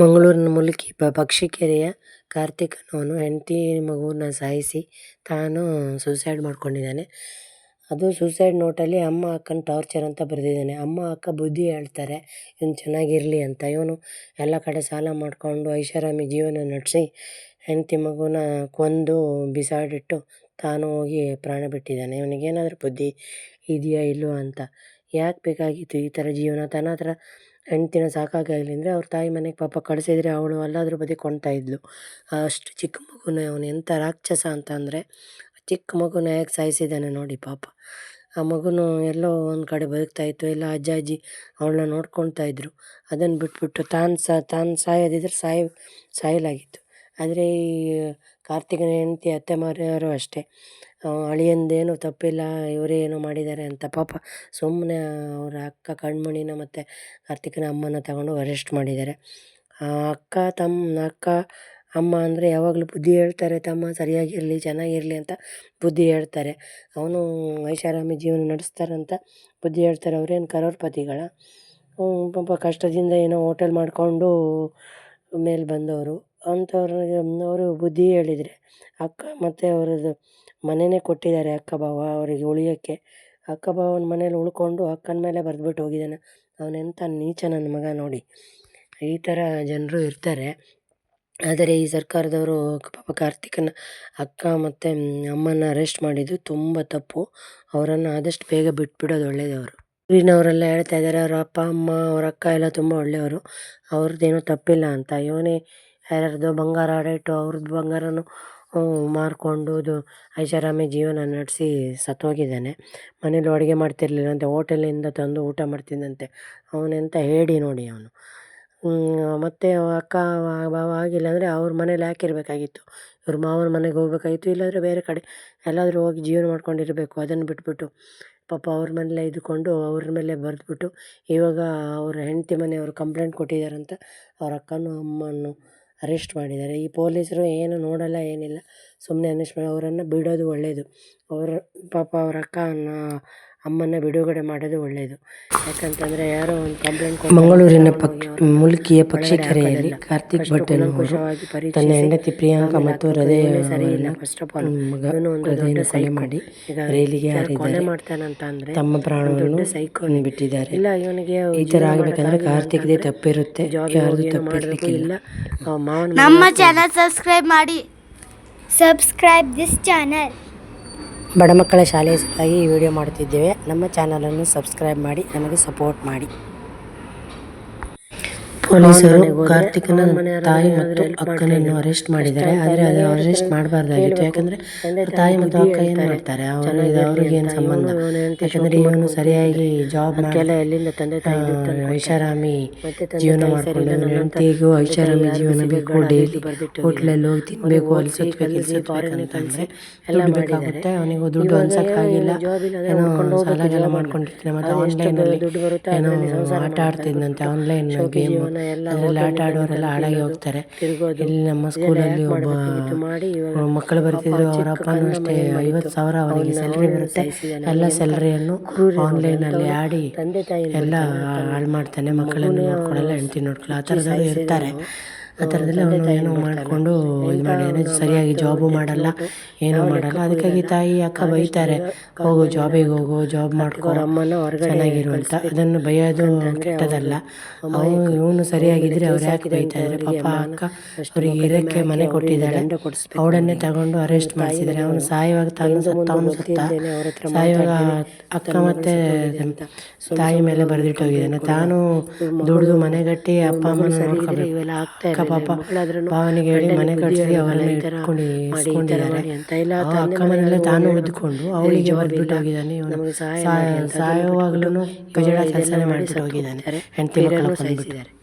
ಮಂಗಳೂರಿನ ಮುಲ್ಕಿ ಪಕ್ಷಿಕೆರೆಯ ಕಾರ್ತಿಕ್ ಅನ್ನೋನು ಹೆಂಡತಿ ಮಗುವನ್ನ ಸಾಯಿಸಿ ತಾನು ಸೂಸೈಡ್ ಮಾಡ್ಕೊಂಡಿದ್ದಾನೆ. ಅದು ಸೂಸೈಡ್ ನೋಟಲ್ಲಿ ಅಮ್ಮ ಅಕ್ಕನ ಟಾರ್ಚರ್ ಅಂತ ಬರೆದಿದ್ದಾನೆ. ಅಮ್ಮ ಅಕ್ಕ ಬುದ್ಧಿ ಹೇಳ್ತಾರೆ, ಇವನು ಚೆನ್ನಾಗಿರಲಿ ಅಂತ. ಇವನು ಎಲ್ಲ ಕಡೆ ಸಾಲ ಮಾಡಿಕೊಂಡು ಐಷಾರಾಮಿ ಜೀವನ ನಡೆಸಿ ಹೆಂಡತಿ ಮಗುನ ಕೊಂದು ಬಿಸಾಡಿಟ್ಟು ತಾನು ಹೋಗಿ ಪ್ರಾಣ ಬಿಟ್ಟಿದ್ದಾನೆ. ಇವನಿಗೇನಾದರೂ ಬುದ್ಧಿ ಇದೆಯಾ ಇಲ್ಲೋ ಅಂತ? ಯಾಕೆ ಬೇಕಾಗಿತ್ತು ಈ ಥರ ಜೀವನ? ತನ್ನ ಹತ್ರ ಹೆಂಡ್ತಿನ ಸಾಕಾಗಲಿಲ್ಲ ಅಂದರೆ ಅವ್ರ ತಾಯಿ ಮನೆಗೆ ಪಾಪ ಕಳಿಸಿದ್ರೆ ಅವಳು ಅಲ್ಲಾದರೂ ಬದುಕೊಳ್ತಾ ಇದ್ಲು. ಅಷ್ಟು ಚಿಕ್ಕ ಮಗುನ ಅವನು. ಎಂಥ ರಾಕ್ಷಸ ಅಂತ ಅಂದರೆ ಚಿಕ್ಕ ಮಗುನ ಹೇಗೆ ಸಾಯಿಸಿದ್ದಾನೆ ನೋಡಿ ಪಾಪ. ಆ ಮಗುನು ಎಲ್ಲೋ ಒಂದು ಕಡೆ ಬದುಕ್ತಾ ಇತ್ತು. ಎಲ್ಲ ಅಜ್ಜ, ಅಜ್ಜಿ ಅವಳನ್ನ ನೋಡ್ಕೊಳ್ತಾ ಇದ್ದರು ಅದನ್ನು ಬಿಟ್ಬಿಟ್ಟು ತಾನು ಸಹ ತಾನು ಸಾಯೋದಿದ್ರೆ ಸಾಯ್, ಸಾಯಲಾಗಿತ್ತು. ಆದರೆ ಈ ಕಾರ್ತಿಕನ ಹೆಂಡತಿ, ಅತ್ತೆ ಮಾರಿಯವರು ಅಷ್ಟೇ. ಅಳಿಯಂದೇನು ತಪ್ಪಿಲ್ಲ, ಇವರೇ ಏನೋ ಮಾಡಿದ್ದಾರೆ ಅಂತ ಪಾಪ ಸುಮ್ಮನೆ ಅವರ ಅಕ್ಕ ಕಣ್ಮಣಿನ ಮತ್ತು ಕಾರ್ತಿಕನ ಅಮ್ಮನ ತಗೊಂಡು ಅರೆಸ್ಟ್ ಮಾಡಿದ್ದಾರೆ. ಅಕ್ಕ ತಮ್ಮ ಅಕ್ಕ ಅಮ್ಮ ಅಂದರೆ ಯಾವಾಗಲೂ ಬುದ್ಧಿ ಹೇಳ್ತಾರೆ, ತಮ್ಮ ಸರಿಯಾಗಿರಲಿ, ಚೆನ್ನಾಗಿರಲಿ ಅಂತ ಬುದ್ಧಿ ಹೇಳ್ತಾರೆ. ಅವನು ಐಷಾರಾಮಿ ಜೀವನ ನಡೆಸ್ತಾರಂತ ಬುದ್ಧಿ ಹೇಳ್ತಾರೆ. ಅವ್ರೇನು ಕರೋಡ್ಪತಿಗಳ? ಪಾಪ ಕಷ್ಟದಿಂದ ಏನೋ ಹೋಟೆಲ್ ಮಾಡಿಕೊಂಡು ಮೇಲೆ ಬಂದವರು. ಅಂಥವ್ರಿಗೆ ಅವರು ಬುದ್ಧಿ ಹೇಳಿದರೆ ಅಕ್ಕ ಮತ್ತು ಅವರದ್ದು ಮನೆನೇ ಕೊಟ್ಟಿದ್ದಾರೆ ಅಕ್ಕ ಭಾವ ಅವರಿಗೆ ಉಳಿಯೋಕ್ಕೆ. ಅಕ್ಕ ಭಾವನ ಮನೇಲಿ ಉಳ್ಕೊಂಡು ಅಕ್ಕನ ಮೇಲೆ ಬರೆದ್ಬಿಟ್ಟು ಹೋಗಿದ್ದಾನೆ. ಅವನೆಂಥ ನೀಚ ನನ್ನ ಮಗ ನೋಡಿ. ಈ ಥರ ಜನರು ಇರ್ತಾರೆ. ಆದರೆ ಈ ಸರ್ಕಾರದವರು ಪಾಪ ಕಾರ್ತಿಕನ ಅಕ್ಕ ಮತ್ತು ಅಮ್ಮನ ಅರೆಸ್ಟ್ ಮಾಡಿದ್ದು ತುಂಬ ತಪ್ಪು. ಅವರನ್ನು ಆದಷ್ಟು ಬೇಗ ಬಿಟ್ಬಿಡೋದು ಒಳ್ಳೆಯದವರು. ಅವರು ಊರಿನವರೆಲ್ಲ ಹೇಳ್ತಾ ಇದ್ದಾರೆ, ಅವರ ಅಪ್ಪ, ಅಮ್ಮ, ಅವ್ರ ಅಕ್ಕ ಎಲ್ಲ ತುಂಬ ಒಳ್ಳೆಯವರು. ಅವ್ರದ್ದೇನೂ ತಪ್ಪಿಲ್ಲ ಅಂತ. ಇವನೇ ಯಾರ್ಯಾರದ್ದೋ ಬಂಗಾರ ಅಡ ಇಟ್ಟು ಅವ್ರದ್ದು ಬಂಗಾರನೂ ಮಾರಿಕೊಂಡು ಇದು ಐಷಾರಾಮಿ ಜೀವನ ನಡೆಸಿ ಸತ್ತೋಗಿದ್ದಾನೆ. ಮನೇಲಿ ಅಡುಗೆ ಮಾಡ್ತಿರ್ಲಿಲ್ಲಂತೆ, ಹೋಟೆಲಿಂದ ತಂದು ಊಟ ಮಾಡ್ತಿದ್ದಂತೆ. ಅವನೆಂತ ಹೇಳಿ ನೋಡಿ ಅವನು. ಮತ್ತು ಅಕ್ಕ ಬಾವ ಆಗಿಲ್ಲ ಅಂದರೆ ಅವ್ರ ಮನೇಲಿ ಹಾಕಿರ್ಬೇಕಾಗಿತ್ತು ಇವ್ರ ಮಾವನ ಮನೆಗೆ ಹೋಗ್ಬೇಕಾಗಿತ್ತು, ಇಲ್ಲಾಂದರೆ ಬೇರೆ ಕಡೆ. ಎಲ್ಲಾದರೂ ಹೋಗಿ ಜೀವನ ಮಾಡ್ಕೊಂಡಿರಬೇಕು, ಅದನ್ನು ಬಿಟ್ಬಿಟ್ಟು. ಪಾಪ ಅವ್ರ ಮನೇಲೇ ಇದ್ಕೊಂಡು ಅವ್ರ ಮೇಲೆ ಬರೆದ್ಬಿಟ್ಟು, ಇವಾಗ ಅವ್ರ ಹೆಂಡತಿ ಮನೆಯವರು ಕಂಪ್ಲೇಂಟ್ ಕೊಟ್ಟಿದ್ದಾರಂತ ಅವ್ರ ಅಕ್ಕನೂ ಅಮ್ಮನೂ. ಅರೆಸ್ಟ್ ಮಾಡಿದ್ದಾರೆ. ಈ ಪೊಲೀಸರು ಏನು ನೋಡಲ್ಲ ಏನಿಲ್ಲ. ಸುಮ್ಮನೆ ಮಾಡಿ ಅವರನ್ನು ಬಿಡೋದು ಒಳ್ಳೆಯದು ಅವರ ಪಾಪ ಅವ್ರ ಅಕ್ಕನ ಅಮ್ಮನ ಬಿಡುಗಡೆ ಮಾಡೋದು ಒಳ್ಳೆಯದು ಯಾಕಂತಂದರೆ ಯಾರೋ ಒಂದು ಕಂಪ್ಲೇಂಟ್ ಮಂಗಳೂರಿನ ಪಕ್ಷಿ ಮುಲ್ಕಿಯ ಪಕ್ಷಿಕೆರೆಯಲ್ಲಿ ಕಾರ್ತಿಕ್ ಭಟ್ ಎನ್ನುವರು ತನ್ನ ಹೆಂಡತಿ ಪ್ರಿಯಾಂಕಾ ಮತ್ತು ಹೃದಯ ಫಸ್ಟ್ ಆಫ್ ಆಲ್ ಹೃದಯನ ಕೊಲೆ ಮಾಡಿ ರೈಲಿಗೆ ಹಾರಿದ್ದಾರೆ. ತಮ್ಮ ಪ್ರಾಣವನ್ನು ಸೈಕೊಂಡು ಬಿಟ್ಟಿದ್ದಾರೆ ಇಲ್ಲ ಇವನಿಗೆ ಈ ಥರ ಆಗಬೇಕಂದ್ರೆ ಕಾರ್ತಿಕ್ದೇ ತಪ್ಪಿರುತ್ತೆ. ಯಾರ್ದು ತಪ್ಪಿರ್ಲಿಕ್ಕಿಲ್ಲ. ನಮ್ಮ ಚಾನಲ್ ಸಬ್ಸ್ಕ್ರೈಬ್ ಮಾಡಿ. ಸಬ್ಸ್ಕ್ರೈಬ್ ದಿಸ್ ಚಾನಲ್ ಬಡ ಮಕ್ಕಳ ಶಾಲೆಯ ಸಲುವಾಗಿ ಈ ವಿಡಿಯೋ ಮಾಡುತ್ತಿದ್ದೇವೆ ನಮ್ಮ ಚಾನಲನ್ನು ಸಬ್ಸ್ಕ್ರೈಬ್ ಮಾಡಿ, ನಮಗೆ ಸಪೋರ್ಟ್ ಮಾಡಿ. ಪೊಲೀಸರು ಕಾರ್ತಿಕನ ತಾಯಿ ಮತ್ತು ಅಕ್ಕನನ್ನು ಅರೆಸ್ಟ್ ಮಾಡಿದ್ದಾರೆ. ಆದರೆ ಅದು ಅರೆಸ್ಟ್ ಮಾಡಬಾರ್ದಾಗಿತ್ತು. ಯಾಕಂದರೆ ತಾಯಿ ಮತ್ತು ಅಕ್ಕ ಏನು ಮಾಡ್ತಾರೆ? ಅವರು ಅವ್ರಿಗೆ ಏನು ಸಂಬಂಧ? ಯಾಕಂದರೆ ಇವನು ಸರಿಯಾಗಿ ಜಾಬ್ ಎಲ್ಲಿಂದ ತಂದೆ ತಾಯಿ ಐಷಾರಾಮಿ ಜೀವನ ಮಾಡಿಕೊಂಡು ಹೆಂಡತಿಗೂ ಐಷಾರಾಮಿ ಜೀವನ ಬೇಕು ಡೈಲಿ ಹೋಟ್ಲಲ್ಲಿ ಹೋಗಿ ತಿನ್ನಬೇಕು ಅಲ್ಲಿ ಸುತ್ತಬೇಕು ಇಲ್ಲಿ ಸುತ್ತಬೇಕಂತಂದರೆ ದುಡ್ಡು ಬೇಕಾಗುತ್ತೆ. ಅವನಿಗೂ ದುಡ್ಡು ಅನ್ಸಕ್ಕಾಗಿಲ್ಲ ಏನೋ ಸಾಲ ಗೀಲ ಮಾಡ್ಕೊಂಡಿರ್ತಾನೆ. ಮತ್ತು ಆನ್ಲೈನಲ್ಲಿ ಏನೋ ಆಟ ಆಡ್ತಿದ್ದಂತೆ ಆನ್ಲೈನ್ ಗೇಮ್ ಅದರಲ್ಲಿ ಆಟ ಆಡೋರೆಲ್ಲ ಹಾಳಾಗಿ ಹೋಗ್ತಾರೆ. ಇಲ್ಲಿ ನಮ್ಮ ಸ್ಕೂಲಲ್ಲಿ ಒಬ್ಬ ಮಕ್ಕಳು ಬರ್ತಿದ್ರು ಅವರ ಅಪ್ಪನೂ ಅಷ್ಟೇ ಐವತ್ತು ಸಾವಿರ ಅವರಿಗೆ ಸ್ಯಾಲ್ರಿ ಬರುತ್ತೆ. ಎಲ್ಲ ಸ್ಯಾಲ್ರಿಯನ್ನು ಆನ್ಲೈನಲ್ಲಿ ಆಡಿ ಎಲ್ಲ ಹಾಳು ಮಾಡ್ತಾನೆ ಮಕ್ಕಳನ್ನು ನೋಡ್ಕೊಳ್ಳಲ್ಲ ಹೆಂಡತಿ ನೋಡ್ಕೊಳ್ಳಲ್ಲ. ಆ ಥರದವರು ಇರ್ತಾರೆ. ಆ ಥರದಲ್ಲಿ ಅವನು ಏನೋ ಮಾಡಿಕೊಂಡು ಇದು ಮಾಡಿ ಏನೋ ಸರಿಯಾಗಿ ಜಾಬು ಮಾಡಲ್ಲ ಏನೂ ಮಾಡಲ್ಲ. ಅದಕ್ಕಾಗಿ ತಾಯಿ ಅಕ್ಕ ಬೈತಾರೆ ಹೋಗು ಜಾಬಿಗೆ ಹೋಗು ಜಾಬ್ ಮಾಡ್ಕೊ ಚೆನ್ನಾಗಿರು ಅಂತ ಅದನ್ನು ಬೈಯೋದು ಕೆಟ್ಟದಲ್ಲ. ಅವನು ಇವನು ಸರಿಯಾಗಿದ್ದರೆ ಅವ್ರು ಯಾಕೆ ಬೈತಾ ಇದ್ದಾರೆ ಪಾಪ ಅಕ್ಕ ಅವರಿಗೆ ಇರೋಕ್ಕೆ ಮನೆ ಕೊಟ್ಟಿದ್ದಾಳೆ ಅವಳನ್ನೇ ತಗೊಂಡು ಅರೆಸ್ಟ್ ಮಾಡಿಸಿದ್ದಾರೆ. ಅವನು ಸಾಯುವಾಗ ತಾನು ಸತ್ತ ಅವನು ಸತ್ತ ಸಾಯುವಾಗ ಅಕ್ಕ ಮತ್ತೆ ತಾಯಿ ಮೇಲೆ ಬರೆದಿಟ್ಟು ಹೋಗಿದ್ದಾನೆ. ತಾನು ದುಡಿದು ಮನೆಗಟ್ಟಿ ಅಪ್ಪ ಅಮ್ಮನ ನೋಡ್ಕೋಬೇಕು. ಅಕ್ಕ ಪಾಪ ಭಾವನಿಗೆ ಹೇಳಿ ಮನೆ ಕಟ್ಟಿಸಿ ಅವರನ್ನು ಇಟ್ಕೊಂಡು ಇಸ್ಕೊಂಡಿದ್ದಾರೆ. ಅಕ್ಕ ಮನೆಯಲ್ಲೇ ತಾನು ಉಳಿದುಕೊಂಡು ಅವಳಿಗೆ ಬಿಟ್ಟು ಹೋಗಿದ್ದಾನೆ. ಇವನು ಸಾಯುವಾಗಲೂ ಕಜಡ ಕೆಲಸನೇ ಮಾಡಿಬಿಟ್ಟು ಹೋಗಿದ್ದಾನೆ. ಹೆಂಡತಿ ಮಕ್ಕಳು ಕೊಂದ್ಬಿಟ್ಟು